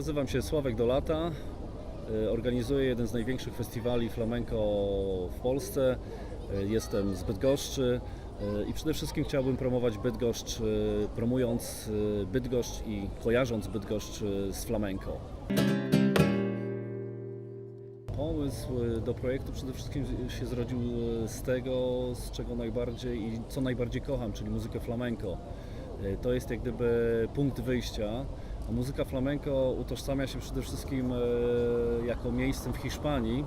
Nazywam się Sławek Dolata. Y, Organizuję jeden z największych festiwali flamenco w Polsce. Y, Jestem z Bydgoszczy y, i przede wszystkim chciałbym promować Bydgoszcz, promując Bydgoszcz i kojarząc Bydgoszcz z flamenco. Pomysł do projektu przede wszystkim się zrodził z tego, z czego najbardziej i co najbardziej kocham, czyli muzykę flamenco. Y, To jest jak gdyby punkt wyjścia. Muzyka flamenco utożsamia się przede wszystkim y, jako miejscem w Hiszpanii,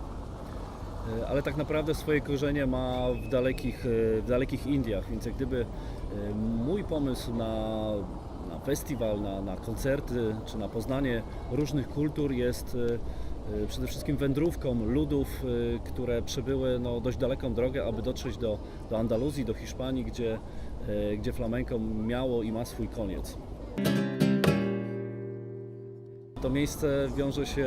y, ale tak naprawdę swoje korzenie ma w dalekich, y, w dalekich Indiach, więc jak gdyby mój pomysł na, na festiwal, na, na koncerty czy na poznanie różnych kultur jest przede wszystkim wędrówką ludów, które przebyły no, dość daleką drogę, aby dotrzeć do, do Andaluzji, do Hiszpanii, gdzie, gdzie flamenco miało i ma swój koniec. To miejsce wiąże się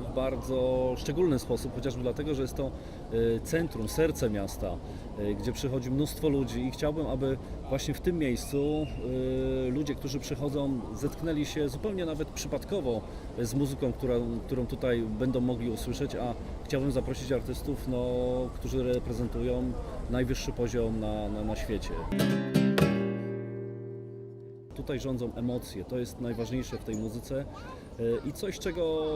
w bardzo szczególny sposób, chociażby dlatego, że jest to y, centrum, serce miasta, y, gdzie przychodzi mnóstwo ludzi i chciałbym, aby właśnie w tym miejscu y, ludzie, którzy przychodzą, zetknęli się zupełnie nawet przypadkowo z muzyką, która, którą tutaj będą mogli usłyszeć, a chciałbym zaprosić artystów, no, którzy reprezentują najwyższy poziom na, na, na świecie. Tutaj rządzą emocje, to jest najważniejsze w tej muzyce y, i coś, czego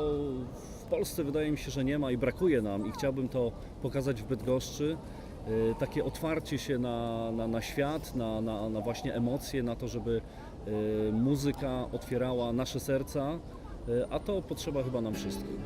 w Polsce wydaje mi się, że nie ma i brakuje nam i chciałbym to pokazać w Bydgoszczy. Y, Takie otwarcie się na, na, na świat, na, na, na właśnie emocje, na to, żeby y, muzyka otwierała nasze serca, a to potrzeba chyba nam wszystkim.